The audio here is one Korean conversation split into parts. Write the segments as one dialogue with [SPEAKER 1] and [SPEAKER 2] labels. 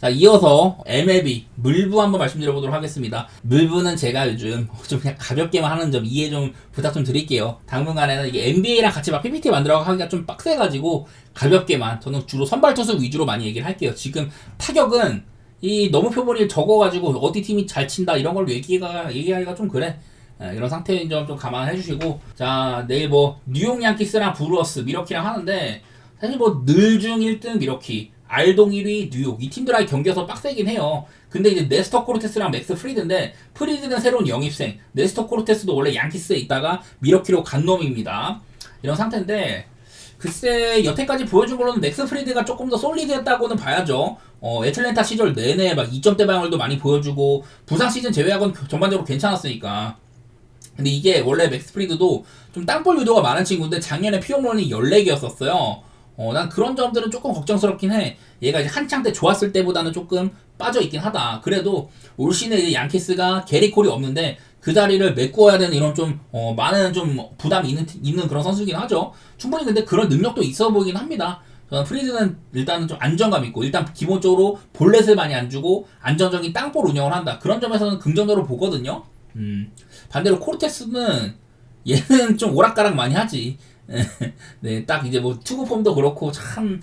[SPEAKER 1] 자, 이어서 MLB 물부 한번 말씀드려보도록 하겠습니다. 물부는 제가 요즘 좀 그냥 가볍게만 하는 점 이해 좀 부탁 좀 드릴게요. 당분간에는 이게 NBA랑 같이 막 PPT 만들어 하기가 좀 빡세가지고 가볍게만 저는 주로 선발 투수 위주로 많이 얘기를 할게요. 지금 타격은 이 너무 표본이 적어가지고 어디 팀이 잘 친다 이런 걸 얘기가 얘기하기가 좀 그래. 예, 이런 상태인 점 좀 감안해 주시고 자 내일 뭐 뉴욕 양키스랑 브루어스 미러키랑 하는데 사실 뭐 늘 중 1등 미러키 알동 1위 뉴욕 이 팀들하고 경기에서 빡세긴 해요 근데 이제 네스터 코르테스랑 맥스 프리드인데 프리드는 새로운 영입생 네스터 코르테스도 원래 양키스에 있다가 미러키로 간 놈입니다 이런 상태인데 글쎄 여태까지 보여준 걸로는 맥스 프리드가 조금 더 솔리드했다고는 봐야죠. 어, 애틀랜타 시절 내내 막 2점대 방울도 많이 보여주고 부상 시즌 제외하고는 전반적으로 괜찮았으니까. 근데 이게 원래 맥스 프리드도 좀 땅볼 유도가 많은 친구인데 작년에 피홈런이 14개였었어요. 어, 난 그런 점들은 조금 걱정스럽긴 해. 얘가 이제 한창 때 좋았을 때보다는 조금 빠져 있긴 하다. 그래도 올 시즌에 양키스가 게리콜이 없는데 그 자리를 메꾸어야 되는 이런 좀 어, 많은 좀 부담이 있는 있는 그런 선수긴 하죠. 충분히 근데 그런 능력도 있어 보이긴 합니다. 저는 프리드는 일단은 좀 안정감 있고 일단 기본적으로 볼넷을 많이 안 주고 안정적인 땅볼 운영을 한다. 그런 점에서는 긍정적으로 보거든요. 음. 반대로 코르테스는 얘는 좀 오락가락 많이 하지. 네, 딱 이제 뭐 투구 폼도 그렇고 참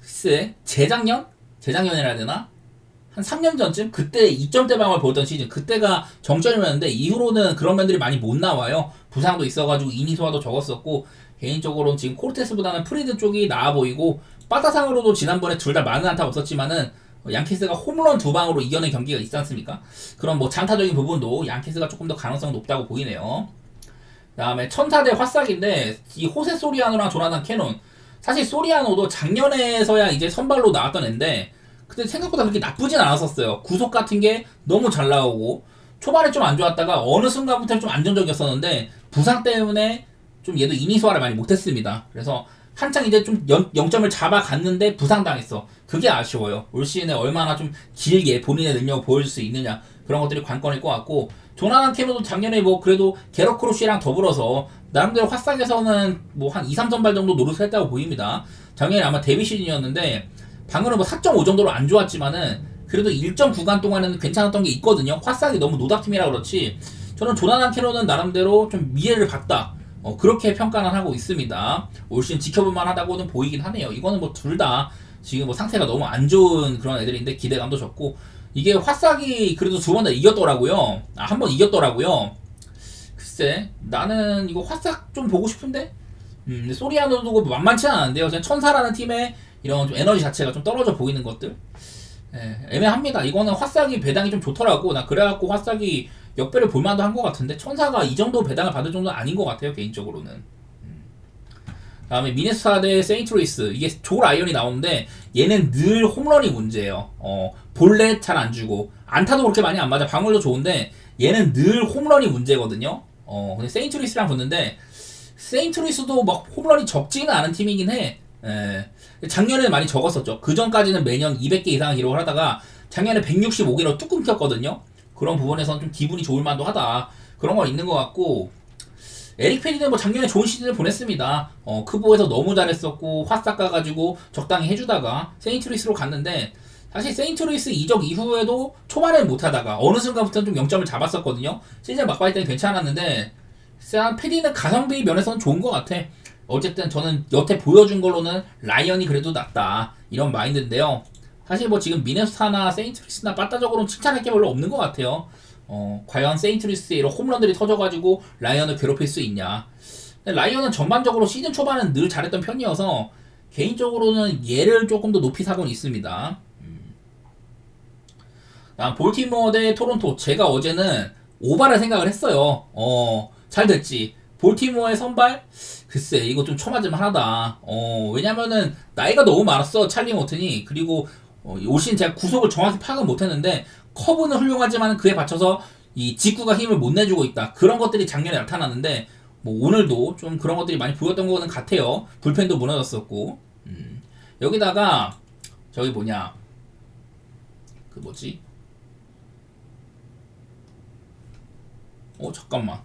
[SPEAKER 1] 글쎄 재작년 재작년이라 해야 되나? 한 3년 전쯤 그때 2점대 방을 보던 시즌 그때가 정점이었는데 이후로는 그런 면들이 많이 못 나와요 부상도 있어가지고 이니 소화도 적었었고 개인적으로는 지금 코르테스보다는 프리드 쪽이 나아 보이고 빠따상으로도 지난번에 둘 다 많은 안타 없었지만은 양키스가 홈런 두 방으로 이겨낸 경기가 있지 않습니까? 그런 뭐 장타적인 부분도 양키스가 조금 더 가능성 높다고 보이네요. 다음에 천사 대 화싹인데 이 호세 소리아노랑 조나단 캐논 사실 소리아노도 작년에서야 이제 선발로 나왔던 앤데 근데 생각보다 그렇게 나쁘진 않았었어요. 구속 같은 게 너무 잘 나오고 초반에 좀 안 좋았다가 어느 순간부터 좀 안정적이었었는데 부상 때문에 좀 얘도 이니 소화를 많이 못했습니다. 그래서 한창 이제 좀 0, 점을 잡아갔는데 부상당했어. 그게 아쉬워요. 올 시즌에 얼마나 좀 길게 본인의 능력을 보여줄 수 있느냐 그런 것들이 관건일 것 같고 조나단 캐노도 작년에 뭐 그래도 게러크로시랑 더불어서 나름대로 화싹에서는 뭐 한 2, 3선발 정도 노릇을 했다고 보입니다. 작년에 아마 데뷔 시즌이었는데 방금은 뭐 4.5 정도로 안 좋았지만은 그래도 일정 구간 동안에는 괜찮았던 게 있거든요. 화싹이 너무 노답팀이라 그렇지. 저는 조나단 캐노는 나름대로 좀 미래를 봤다. 어, 그렇게 평가는 하고 있습니다. 올 시즌 지켜볼 만 하다고는 보이긴 하네요. 이거는 뭐 둘 다 지금 뭐 상태가 너무 안 좋은 그런 애들인데 기대감도 적고 이게 화싹이 그래도 두 번 다 이겼더라고요. 아, 한 번 이겼더라고요. 글쎄, 나는 이거 화싹 좀 보고 싶은데? 음, 소리아노도 만만치 않은데요. 그냥 천사라는 팀의 이런 좀 에너지 자체가 좀 떨어져 보이는 것들. 예, 애매합니다. 이거는 화싹이 배당이 좀 좋더라고. 나 그래갖고 화싹이 역배를 볼만도 한 것 같은데 천사가 이 정도 배당을 받을 정도는 아닌 것 같아요 개인적으로는. 음. 다음에 미네소타 대 세인트루이스 이게 조 라이언이 나오는데 얘는 늘 홈런이 문제예요. 어 볼넷 잘안 주고 안타도 그렇게 많이 안 맞아 방울도 좋은데 얘는 늘 홈런이 문제거든요. 어 근데 세인트루이스랑 붙는데 세인트루이스도 막 홈런이 적지는 않은 팀이긴 해. 예. 작년에 많이 적었었죠. 그 전까지는 매년 200개 이상 기록을 하다가 작년에 165개로 뚝 끊겼거든요. 그런 부분에서는 좀 기분이 좋을 만도 하다. 그런 건 있는 것 같고 에릭 페리는 뭐 작년에 좋은 시즌을 보냈습니다. 어, 크보에서 너무 잘했었고 화싹 가가지고 적당히 해주다가 세인트루이스로 갔는데 사실 세인트루이스 이적 이후에도 초반에 못하다가 어느 순간부터는 좀 0점을 잡았었거든요. 시즌 막바지 때는 괜찮았는데 페리는 가성비 면에서는 좋은 것 같아. 어쨌든 저는 여태 보여준 걸로는 라이언이 그래도 낫다 이런 마인드인데요. 사실 뭐 지금 미네소타나 세인트루이스나 빠따적으로는 칭찬할 게 별로 없는 것 같아요. 어, 과연 세인트루이스의 이런 홈런들이 터져가지고 라이언을 괴롭힐 수 있냐. 라이언은 전반적으로 시즌 초반은 늘 잘했던 편이어서 개인적으로는 얘를 조금 더 높이 사고는 있습니다. 음. 다음 볼티모어 대 토론토. 제가 어제는 오바를 생각을 했어요. 어, 잘 됐지. 볼티모어의 선발? 글쎄, 이거 좀 처맞을만 하다. 어, 왜냐면은, 나이가 너무 많았어, 찰리 모튼이. 그리고, 어, 올 시즌 제가 구속을 정확히 파악은 못했는데, 커브는 훌륭하지만 그에 받쳐서 이 직구가 힘을 못 내주고 있다. 그런 것들이 작년에 나타났는데, 뭐, 오늘도 좀 그런 것들이 많이 보였던 거는 같아요. 불펜도 무너졌었고. 음. 여기다가, 저기 뭐냐. 그 뭐지? 어, 잠깐만.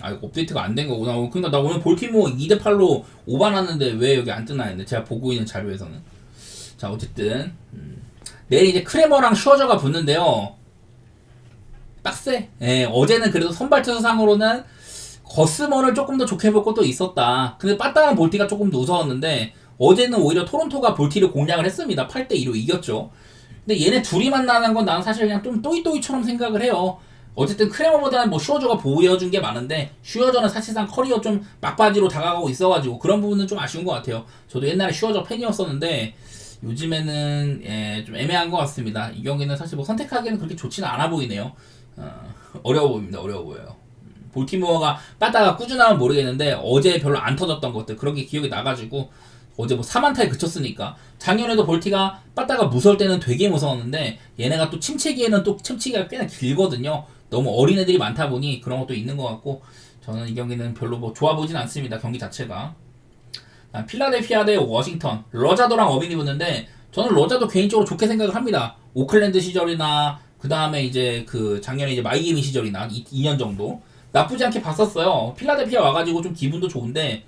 [SPEAKER 1] 아아 이거 업데이트가 안 된 거구나. 어, 그러니까 나 오늘 볼티모 2대 8로 오반하는데 왜 여기 안 뜨나 했는데 제가 보고 있는 자료에서는 자 어쨌든 음. 내일 이제 크레머랑 슈어저가 붙는데요. 빡세. 예, 어제는 그래도 선발 투수상으로는 거스먼을 조금 더 좋게 볼 것도 있었다. 근데 빠따한 볼티가 조금 더 우스웠는데 어제는 오히려 토론토가 볼티를 공략을 했습니다. 8대 2로 이겼죠. 근데 얘네 둘이 만나는 건 나는 사실 그냥 좀 또이또이처럼 생각을 해요. 어쨌든 크레머보다는 뭐 슈어저가 보여준 게 많은데 슈어저는 사실상 커리어 좀 막바지로 다가가고 있어가지고 그런 부분은 좀 아쉬운 것 같아요. 저도 옛날에 슈어저 팬이었었는데 요즘에는 예, 좀 애매한 것 같습니다. 이 경기는 사실 뭐 선택하기에는 그렇게 좋지는 않아 보이네요. 어, 어려워 보입니다. 어려워 보여요. 음, 볼티모어가 빠따가 꾸준하면 모르겠는데 어제 별로 안 터졌던 것들 그런 게 기억이 나가지고 어제 뭐 4만타에 그쳤으니까 작년에도 볼티가 빠따가 무서울 때는 되게 무서웠는데 얘네가 또 침체기에는 또 침체기가 꽤나 길거든요. 너무 어린 애들이 많다 보니 그런 것도 있는 것 같고 저는 이 경기는 별로 뭐 좋아 보진 않습니다. 경기 자체가. 아, 필라델피아 대 워싱턴 러자도랑 어빈이 붙는데 저는 러자도 개인적으로 좋게 생각을 합니다. 오클랜드 시절이나 그 다음에 이제 그 작년에 이제 마이애미 시절이나 2, 년 정도 나쁘지 않게 봤었어요. 필라델피아 와가지고 좀 기분도 좋은데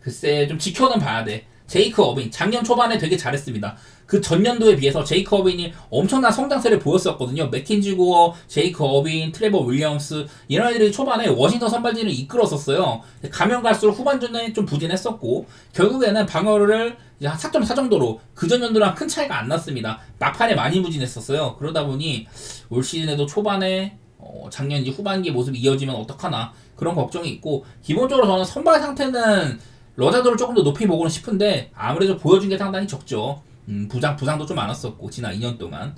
[SPEAKER 1] 글쎄 좀 지켜는 봐야 돼. 제이크 어빈 작년 초반에 되게 잘했습니다. 그 전년도에 비해서 제이크 어빈이 엄청난 성장세를 보였었거든요. 맥킨지 고어, 제이크 어빈, 트레버 윌리엄스 이런 애들이 초반에 워싱턴 선발진을 이끌었었어요. 가면 갈수록 후반전에 좀 부진했었고 결국에는 방어를 이제 한4.4 정도로 그 전년도랑 큰 차이가 안 났습니다. 막판에 많이 부진했었어요. 그러다 보니 올 시즌에도 초반에 어, 작년 후반기 모습이 이어지면 어떡하나 그런 걱정이 있고 기본적으로 저는 선발 상태는 러자도를 조금 더 높이 보고는 싶은데 아무래도 보여준 게 상당히 적죠. 음, 부상 부상도 좀 많았었고 지난 2년 동안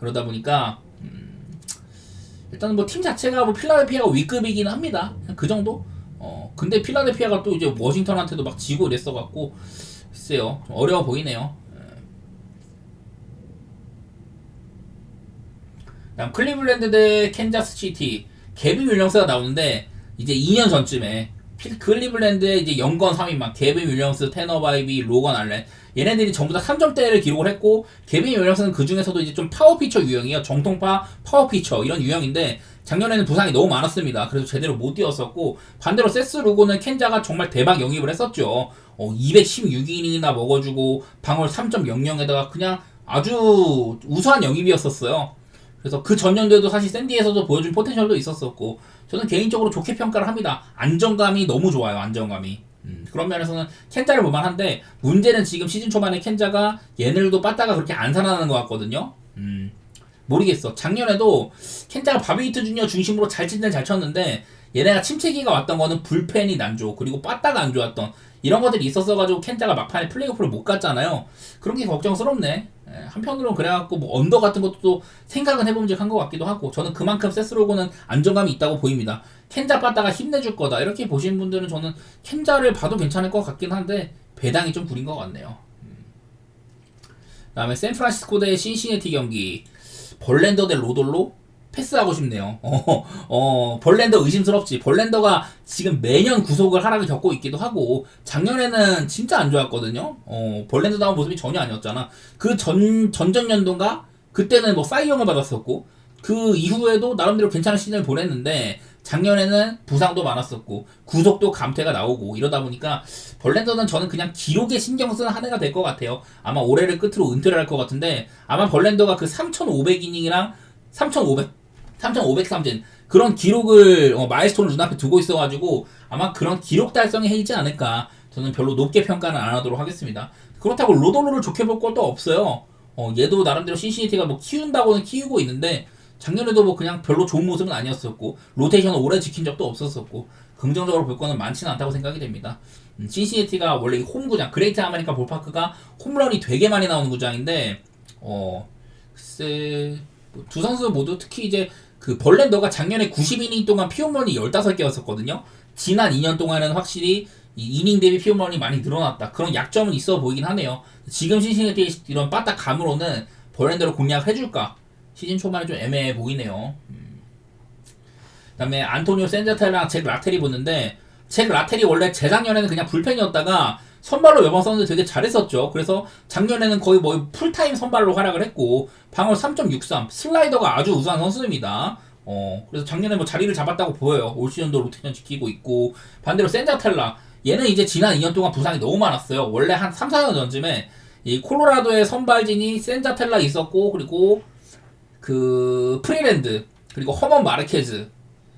[SPEAKER 1] 그러다 보니까 음, 일단은 뭐팀 자체가 뭐 필라델피아가 위급이긴 합니다. 그 정도. 어 근데 필라델피아가 또 이제 워싱턴한테도 막 지고 이랬어 갖고 글쎄요 좀 어려워 보이네요. 예. 다음 클리블랜드 대 캔자스 시티 개빈 윌리엄스가 나오는데 이제 2년 전쯤에 필- 클리블랜드의 이제 연건 3인만 개빈 윌리엄스, 테너 바이비, 로건 알렌 얘네들이 전부 다 3점대를 기록을 했고 개빈 윌리엄스는 그 중에서도 이제 좀 파워 피처 유형이에요. 정통파 파워 피처 이런 유형인데 작년에는 부상이 너무 많았습니다. 그래서 제대로 못 뛰었었고 반대로 세스 루고는 켄자가 정말 대박 영입을 했었죠. 어, 216인이나 먹어주고 방울 3.00에다가 그냥 아주 우수한 영입이었었어요. 그래서 그 전년도에도 사실 샌디에서도 보여준 포텐셜도 있었었고 저는 개인적으로 좋게 평가를 합니다. 안정감이 너무 좋아요. 안정감이. 음, 그런 면에서는 켄자를 볼만한데 문제는 지금 시즌 초반에 켄자가 얘네들도 빠따가 그렇게 안 살아나는 것 같거든요. 음, 모르겠어. 작년에도 켄자가 바비히트 주니어 중심으로 잘 칠땐 잘 쳤는데 얘네가 침체기가 왔던 거는 불펜이 난조 그리고 빠따가 안 좋았던 이런 것들이 있었어가지고 켄자가 막판에 플레이오프를 못 갔잖아요. 그런 게 걱정스럽네. 예, 한편으로는 그래갖고 뭐 언더 같은 것도 또 생각은 해봄직한 것 같기도 하고 저는 그만큼 세스로고는 안정감이 있다고 보입니다. 켄자 빠따가 힘내줄 거다 이렇게 보시는 분들은 저는 켄자를 봐도 괜찮을 것 같긴 한데 배당이 좀 구린 것 같네요. 음. 그다음에 샌프란시스코 대 신시내티 경기 벌랜더 대 로돌로 패스하고 싶네요. 어, 어, 벌랜더 의심스럽지. 벌랜더가 지금 매년 구속을 하락을 겪고 있기도 하고, 작년에는 진짜 안 좋았거든요. 어, 벌랜더 나온 모습이 전혀 아니었잖아. 그 전, 전전년도인가? 그때는 뭐 사이영을 받았었고, 그 이후에도 나름대로 괜찮은 시즌을 보냈는데, 작년에는 부상도 많았었고, 구속도 감퇴가 나오고, 이러다 보니까, 벌랜더는 저는 그냥 기록에 신경 쓰는 한 해가 될 것 같아요. 아마 올해를 끝으로 은퇴를 할 것 같은데, 아마 벌랜더가 그 3,500이닝이랑 3,500, 3,503진 그런 기록을 어, 마일스톤을 눈앞에 두고 있어가지고 아마 그런 기록 달성에 해이지 않을까 저는 별로 높게 평가는 안 하도록 하겠습니다. 그렇다고 로돌로를 좋게 볼 것도 없어요. 어, 얘도 나름대로 신시니티가 뭐 키운다고는 키우고 있는데 작년에도 뭐 그냥 별로 좋은 모습은 아니었었고 로테이션을 오래 지킨 적도 없었었고 긍정적으로 볼 거는 많지는 않다고 생각이 됩니다. 음, 신시니티가 원래 이 홈구장 그레이트 아메리카 볼파크가 홈런이 되게 많이 나오는 구장인데 어 글쎄 뭐두 선수 모두 특히 이제 그 벌랜더가 작년에 90이닝 동안 피홈런이 15개였었거든요. 지난 2년 동안은 확실히 이 이닝 대비 피홈런이 많이 늘어났다. 그런 약점은 있어 보이긴 하네요. 지금 신시내티 이런 빠딱 감으로는 벌랜더를 공략해줄까? 시즌 초반에 좀 애매해 보이네요. 음. 그다음에 안토니오 센자타랑 잭 라텔이 붙는데 잭 라텔이 원래 재작년에는 그냥 불펜이었다가 선발로 몇번 썼는데 되게 잘했었죠. 그래서 작년에는 거의 뭐 풀타임 선발로 활약을 했고 방어 3.63 슬라이더가 아주 우수한 선수입니다. 어, 그래서 작년에 뭐 자리를 잡았다고 보여요. 올 시즌도 로테이션 지키고 있고 반대로 센자텔라 얘는 이제 지난 2년 동안 부상이 너무 많았어요. 원래 한 3, 4년 전쯤에 이 콜로라도의 선발진이 센자텔라 있었고 그리고 그 프리랜드 그리고 허먼 마르케즈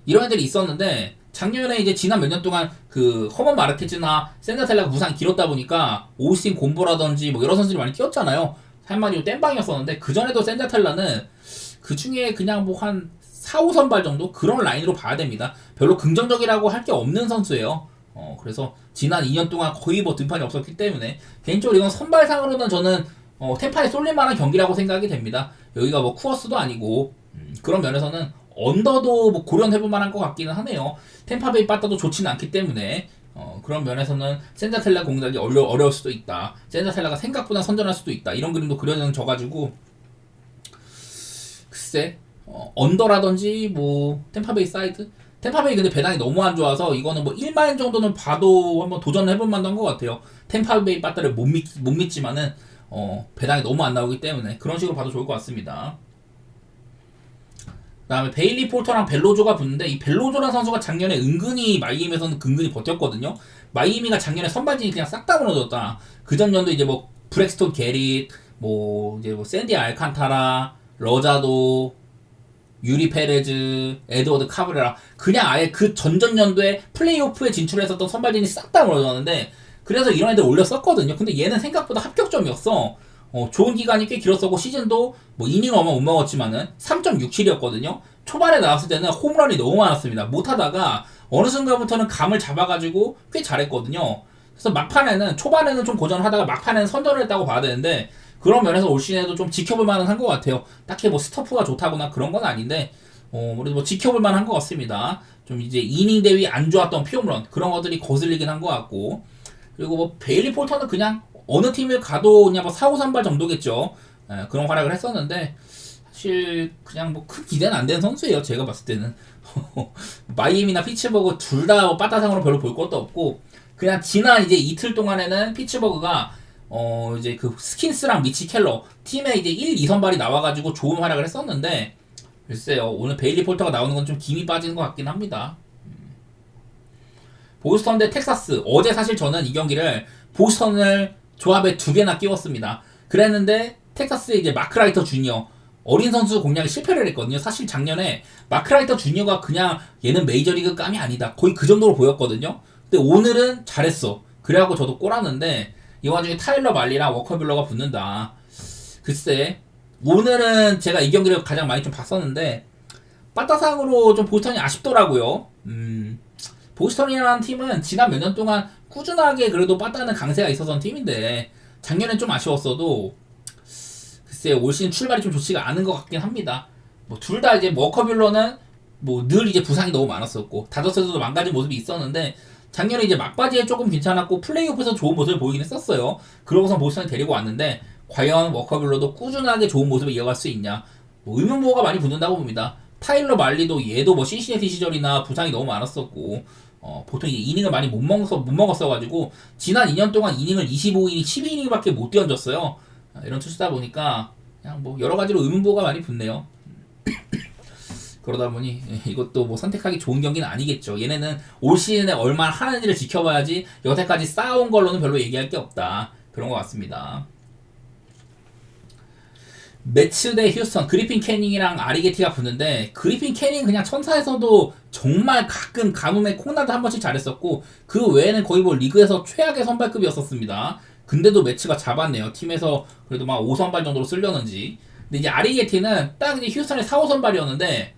[SPEAKER 1] 이런 애들이 있었는데 작년에 이제 지난 몇 년 동안 그 허먼 마르케즈나 센자텔라가 부상이 길었다 보니까 오스틴 곰보라든지 뭐 여러 선수들이 많이 뛰었잖아요. 한마디로 땜빵이었었는데 그 전에도 센자텔라는 그 중에 그냥 뭐 한 4, 5선발 정도 그런 라인으로 봐야 됩니다. 별로 긍정적이라고 할 게 없는 선수예요. 어, 그래서 지난 2년 동안 거의 뭐 등판이 없었기 때문에 개인적으로 이건 선발상으로는 저는 어, 템파에 쏠릴 만한 경기라고 생각이 됩니다. 여기가 뭐 쿠어스도 아니고 음, 그런 면에서는 언더도 뭐 고려해볼 만한 것 같기는 하네요. 템파베이 빠따도 좋지는 않기 때문에 어, 그런 면에서는 센자텔라 공략이 어려, 어려울 수도 있다. 센자텔라가 생각보다 선전할 수도 있다. 이런 그림도 그려져가지고 글쎄 어, 언더라든지 뭐 템파베이 사이드 템파베이 근데 배당이 너무 안 좋아서 이거는 뭐 1만 정도는 봐도 한번 도전해볼 만도 한것 같아요. 템파베이 빠따를 못, 믿, 못 믿지만은 어, 배당이 너무 안 나오기 때문에 그런 식으로 봐도 좋을 것 같습니다. 그다음에 베일리 폴터랑 벨로조가 붙는데 이 벨로조라는 선수가 작년에 은근히 마이애미에서는 근근히 버텼거든요. 마이애미가 작년에 선발진이 그냥 싹 다 무너졌다. 그 전 년도 이제 뭐 브렉스톤 게릿, 뭐 이제 뭐 샌디 알칸타라, 러자도, 유리 페레즈, 에드워드 카브레라 그냥 아예 그 전전 년도에 플레이오프에 진출했었던 선발진이 싹 다 무너졌는데 그래서 이런 애들 올렸었거든요. 근데 얘는 생각보다 합격점이었어. 어, 좋은 기간이 꽤 길었었고 시즌도 뭐 이닝 얼마 못 먹었지만은 3.67이었거든요. 초반에 나왔을 때는 홈런이 너무 많았습니다. 못하다가 어느 순간부터는 감을 잡아가지고 꽤 잘했거든요. 그래서 막판에는 초반에는 좀 고전을 하다가 막판에는 선전을 했다고 봐야 되는데 그런 면에서 올 시즌에도 좀 지켜볼 만은 한것 같아요. 딱히 뭐 스토프가 좋다거나 그런 건 아닌데 어, 그래도 뭐 지켜볼 만한 것 같습니다. 좀 이제 이닝 대비 안 좋았던 피홈런 그런 것들이 거슬리긴 한 것 같고 그리고 뭐 베일리 폴터는 그냥 어느 팀을 가도 그냥 뭐 4, 5, 3발 정도겠죠. 예, 그런 활약을 했었는데 사실 그냥 뭐 큰 기대는 안 되는 선수예요. 제가 봤을 때는 마이애미나 피츠버그 둘 다 빠따상으로 별로 볼 것도 없고 그냥 지난 이제 이틀 동안에는 피츠버그가 어 이제 그 스킨스랑 미치 켈러 팀에 이제 1, 2선발이 나와가지고 좋은 활약을 했었는데 글쎄요 오늘 베일리 폴터가 나오는 건 좀 김이 빠지는 것 같긴 합니다. 보스턴 대 텍사스 어제 사실 저는 이 경기를 보스턴을 조합에 두 개나 끼웠습니다. 그랬는데 텍사스의 이제 마크라이터 주니어 어린 선수 공략에 실패를 했거든요. 사실 작년에 마크라이터 주니어가 그냥 얘는 메이저리그 감이 아니다. 거의 그 정도로 보였거든요. 근데 오늘은 잘했어. 그래갖고 저도 꼬랐는데 이 와중에 타일러 말리랑 워커빌러가 붙는다. 글쎄 오늘은 제가 이 경기를 가장 많이 좀 봤었는데 빠따상으로 좀 보스턴이 아쉽더라고요. 음, 보스턴이라는 팀은 지난 몇 년 동안 꾸준하게 그래도 빠따는 강세가 있었던 팀인데 작년엔 좀 아쉬웠어도 글쎄 올 시즌 출발이 좀 좋지가 않은 것 같긴 합니다. 뭐 둘 다 이제 워커빌러는 뭐 늘 이제 부상이 너무 많았었고 다저스에서도 망가진 모습이 있었는데 작년에 이제 막바지에 조금 괜찮았고 플레이오프에서 좋은 모습을 보이긴 했었어요. 그러고서 보스턴이 데리고 왔는데 과연 워커빌러도 꾸준하게 좋은 모습을 이어갈 수 있냐? 뭐 의문부호가 많이 붙는다고 봅니다. 타일러 말리도 얘도 뭐 시시네티 시절이나 부상이 너무 많았었고 어, 보통 이닝을 많이 못 먹어서 못 먹었어가지고 지난 2년 동안 이닝을 25이닝, 12이닝밖에 못 뛰어졌어요. 아, 이런 투수다 보니까 그냥 뭐 여러 가지로 의문부호가 많이 붙네요. 그러다 보니 예, 이것도 뭐 선택하기 좋은 경기는 아니겠죠. 얘네는 올 시즌에 얼마나 하는지를 지켜봐야지 여태까지 쌓아온 걸로는 별로 얘기할 게 없다. 그런 것 같습니다. 매츠 대 휴스턴 그리핀 캐닝이랑 아리게티가 붙는데 그리핀 캐닝 그냥 천사에서도 정말 가끔 가뭄에 콩나드 한 번씩 잘했었고 그 외에는 거의 뭐 리그에서 최악의 선발급이었었습니다. 근데도 매츠가 잡았네요. 팀에서 그래도 막 5선발 정도로 쓸려는지. 근데 이제 아리게티는 딱 이제 휴스턴의 4, 5선발이었는데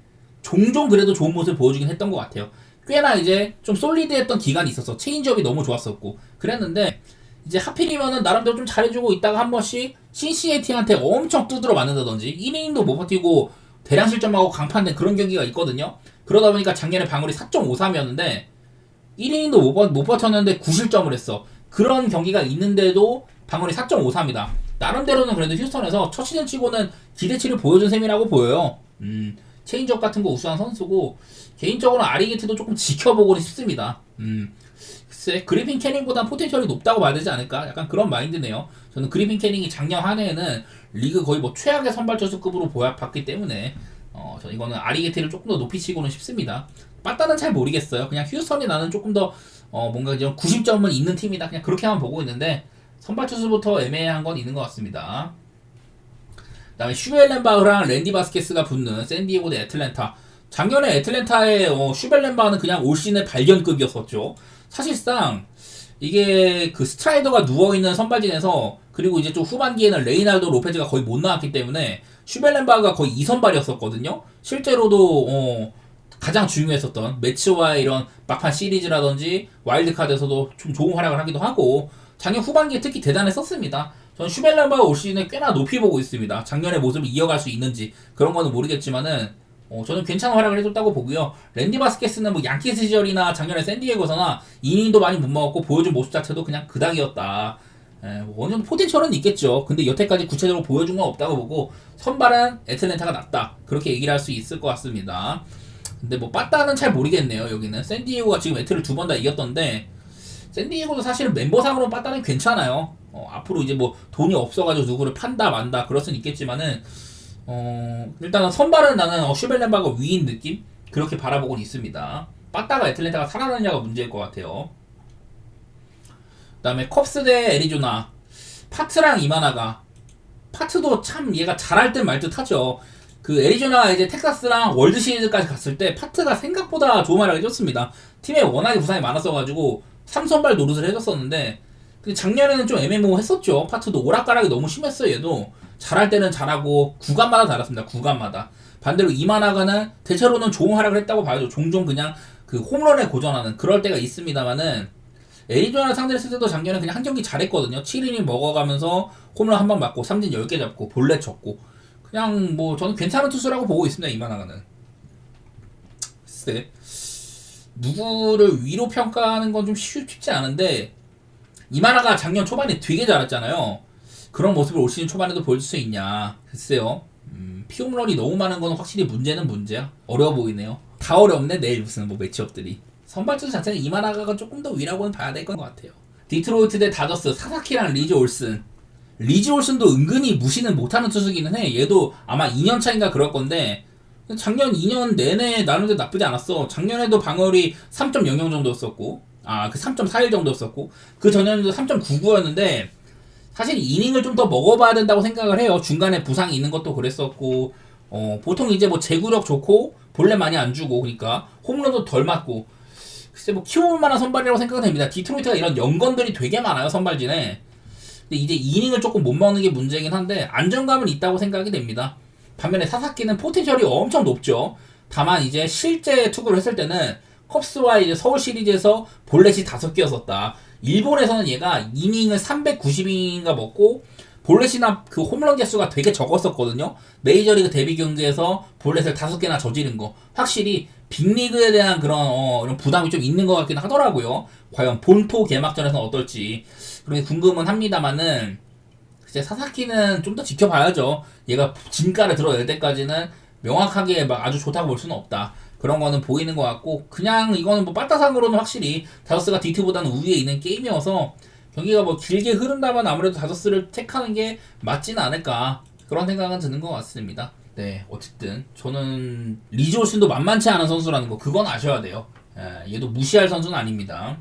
[SPEAKER 1] 종종 그래도 좋은 모습을 보여주긴 했던 것 같아요. 꽤나 이제 좀 솔리드했던 기간이 있어서 체인지업이 너무 좋았었고 그랬는데 이제 하필이면은 나름대로 좀 잘해주고 있다가 한 번씩 신시에티한테 엄청 두드러 맞는다든지 1이닝도 못 버티고 대량 실점하고 강판된 그런 경기가 있거든요. 그러다 보니까 작년에 방울이 4.53이었는데 1이닝도 못, 버- 못 버텼는데 9실점을 했어. 그런 경기가 있는데도 방울이 4.53이다. 나름대로는 그래도 휴스턴에서 첫 시즌 치고는 기대치를 보여준 셈이라고 보여요. 음, 체인지업 같은 거 우수한 선수고 개인적으로 아리게트도 조금 지켜보고는 싶습니다. 음, 글쎄 그리핀 캐닝보다 포텐셜이 높다고 봐야 되지 않을까? 약간 그런 마인드네요. 저는 그리핀 캐닝이 작년 한 해에는 리그 거의 뭐 최악의 선발 투수급으로 보아 봤기 때문에 어, 저 이거는 아리게테를 조금 더 높이 치고는 싶습니다. 빠따는 잘 모르겠어요. 그냥 휴스턴이 나는 조금 더 어, 뭔가 좀 90점은 있는 팀이다. 그냥 그렇게만 보고 있는데 선발 투수부터 애매한 건 있는 것 같습니다. 그다음에 슈벨렌바흐랑 랜디 바스케스가 붙는 샌디에고 대 애틀랜타. 작년에 애틀랜타의 어, 슈벨렌바흐는 그냥 올 시즌의 발견급이었었죠. 사실상 이게 그 스트라이더가 누워 있는 선발진에서 그리고 이제 좀 후반기에는 레이날도 로페즈가 거의 못 나왔기 때문에 슈벨렌바흐가 거의 2선발이었었거든요. 실제로도 어, 가장 중요했었던 매치와의 이런 막판 시리즈라든지 와일드카드에서도 좀 좋은 활약을 하기도 하고 작년 후반기에 특히 대단했었습니다. 전 슈벨렌바흐 올 시즌에 꽤나 높이 보고 있습니다. 작년의 모습을 이어갈 수 있는지 그런 거는 모르겠지만은 어, 저는 괜찮은 활약을 해줬다고 보고요. 랜디 바스케스는 뭐 양키스 시절이나 작년에 샌디에고서나 이닝도 많이 못 먹었고 보여준 모습 자체도 그냥 그닥이었다. 에, 뭐 어느 정도 포텐셜은 있겠죠. 근데 여태까지 구체적으로 보여준 건 없다고 보고 선발은 애틀랜타가 낫다. 그렇게 얘기를 할 수 있을 것 같습니다. 근데 뭐 빠따는 잘 모르겠네요. 여기는 샌디에고가 지금 애틀을 두 번 다 이겼던데 샌디에고도 사실은 멤버상으로 빠따는 괜찮아요. 어, 앞으로 이제 뭐 돈이 없어가지고 누구를 판다 만다 그럴 수는 있겠지만은 어, 일단은 선발은 나는 어, 슈벨렌바가 위인 느낌 그렇게 바라보고 있습니다. 빠따가 애틀랜타가 살아나느냐가 문제일 것 같아요. 그 다음에 컵스 대 애리조나 파트랑 이마나가 파트도 참 얘가 잘할 듯 말 듯 하죠. 그 애리조나가 이제 텍사스랑 월드 시리즈까지 갔을 때 파트가 생각보다 좋은 활약을 해줬습니다. 팀에 워낙에 부상이 많았어가지고 3선발 노릇을 해줬었는데 근데 작년에는 좀 애매모호했었죠. 파트도 오락가락이 너무 심했어요. 얘도 잘할 때는 잘하고 구간마다 달랐습니다. 구간마다 반대로 이마나가는 대체로는 좋은 활약을 했다고 봐야죠. 종종 그냥 그 홈런에 고전하는 그럴 때가 있습니다만은 애리조나 상대를 했을 때도 작년에 그냥 한 경기 잘했거든요. 7이닝 먹어가면서 홈런 한 번 맞고 삼진 10개 잡고 볼넷 쳤고 그냥 뭐 저는 괜찮은 투수라고 보고 있습니다. 이마나가는 글쎄 누구를 위로 평가하는 건 좀 쉽지 않은데 이마나가 작년 초반에 되게 잘했잖아요. 그런 모습을 올 시즌 초반에도 보여줄 수 있냐? 글쎄요. 음, 피홈런이 너무 많은 건 확실히 문제는 문제야. 어려워 보이네요. 다 어렵네 내일 무슨 뭐 매치업들이. 선발 투수 자체는 이마나가가 조금 더 위라고는 봐야 될 것 같아요. 디트로이트 대 다저스 사사키랑 리즈 올슨. 리즈 올슨도 은근히 무시는 못하는 투수기는 해. 얘도 아마 2년 차인가 그럴 건데 작년 2년 내내 나는데 나쁘지 않았어. 작년에도 방어율이 3.00 정도였었고, 아, 그 3.41 정도였었고, 그 전년에도 3.99였는데, 사실 이닝을 좀 더 먹어봐야 된다고 생각을 해요. 중간에 부상이 있는 것도 그랬었고, 어, 보통 이제 뭐 제구력 좋고, 볼넷 많이 안 주고, 그러니까 홈런도 덜 맞고, 글쎄 뭐 키워볼 만한 선발이라고 생각은 됩니다. 디트로이트가 이런 연건들이 되게 많아요, 선발진에. 근데 이제 이닝을 조금 못 먹는 게 문제긴 한데, 안정감은 있다고 생각이 됩니다. 반면에 사사키는 포텐셜이 엄청 높죠. 다만 이제 실제 투구를 했을 때는 컵스와 이제 서울 시리즈에서 볼넷이 다섯 개였었다. 일본에서는 얘가 이닝을 390인가 먹고 볼넷이나 그 홈런 개수가 되게 적었었거든요. 메이저리그 데뷔 경기에서 볼넷을 다섯 개나 저지른 거 확실히 빅리그에 대한 그런 어, 이런 부담이 좀 있는 것 같긴 하더라고요. 과연 본토 개막전에서는 어떨지 그렇게 궁금은 합니다만은 이제 사사키는 좀 더 지켜봐야죠. 얘가 진가를 드러낼 때까지는 명확하게 막 아주 좋다고 볼 수는 없다. 그런 거는 보이는 것 같고 그냥 이거는 뭐 빠따상으로는 확실히 다저스가 디트보다는 우위에 있는 게임이어서 경기가 뭐 길게 흐른다면 아무래도 다저스를 택하는 게 맞지는 않을까 그런 생각은 드는 것 같습니다. 네, 어쨌든 저는 리즈 올슨도 만만치 않은 선수라는 거 그건 아셔야 돼요. 예, 얘도 무시할 선수는 아닙니다.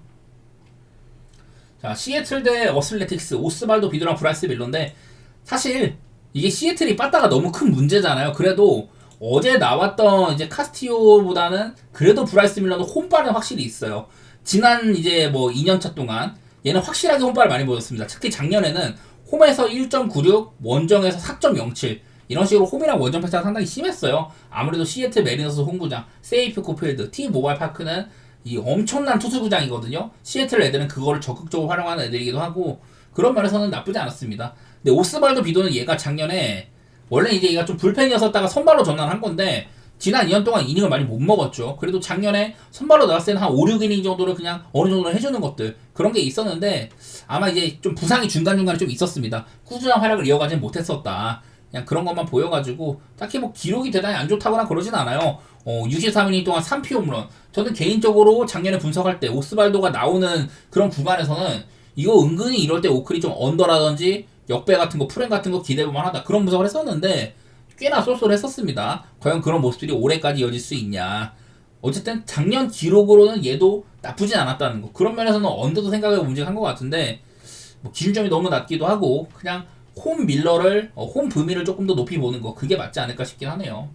[SPEAKER 1] 자, 시애틀 대 어슬레틱스, 오스발도 비드랑 브라이스 밀러인데 사실 이게 시애틀이 빠따가 너무 큰 문제잖아요. 그래도 어제 나왔던 이제 카스티오보다는 그래도 브라이스 밀러는 홈발은 확실히 있어요. 지난 이제 뭐 2년차 동안 얘는 확실하게 홈발을 많이 보였습니다. 특히 작년에는 홈에서 1.96, 원정에서 4.07 이런 식으로 홈이랑 원정 패스가 상당히 심했어요. 아무래도 시애틀 메리너스 홈구장, 세이프 코필드, T 모바일 파크는 이 엄청난 투수구장이거든요. 시애틀 애들은 그거를 적극적으로 활용하는 애들이기도 하고 그런 면에서는 나쁘지 않았습니다. 근데 오스발도 비도는 얘가 작년에 원래 이제 얘가 좀 불펜이었었다가 선발로 전환한 건데 지난 2년 동안 이닝을 많이 못 먹었죠. 그래도 작년에 선발로 나왔을 때는 한 5, 6이닝 정도를 그냥 어느 정도 해주는 것들 그런 게 있었는데 아마 이제 좀 부상이 중간중간에 좀 있었습니다. 꾸준한 활약을 이어가진 못했었다. 그냥 그런 것만 보여가지고 딱히 뭐 기록이 대단히 안 좋다거나 그러진 않아요. 어, 63이닝 동안 3피 홈런. 저는 개인적으로 작년에 분석할 때 오스발도가 나오는 그런 구간에서는 이거 은근히 이럴 때 오클이 좀 언더라든지 역배 같은 거, 프렌 같은 거 기대해볼만 하다. 그런 분석을 했었는데 꽤나 쏠쏠했었습니다. 과연 그런 모습들이 올해까지 이어질 수 있냐. 어쨌든 작년 기록으로는 얘도 나쁘진 않았다는 거. 그런 면에서는 언더도 문제가 한것 같은데 뭐 기준점이 너무 낮기도 하고 그냥 홈 밀러를 어, 홈 브미를 조금 더 높이 보는 거 그게 맞지 않을까 싶긴 하네요.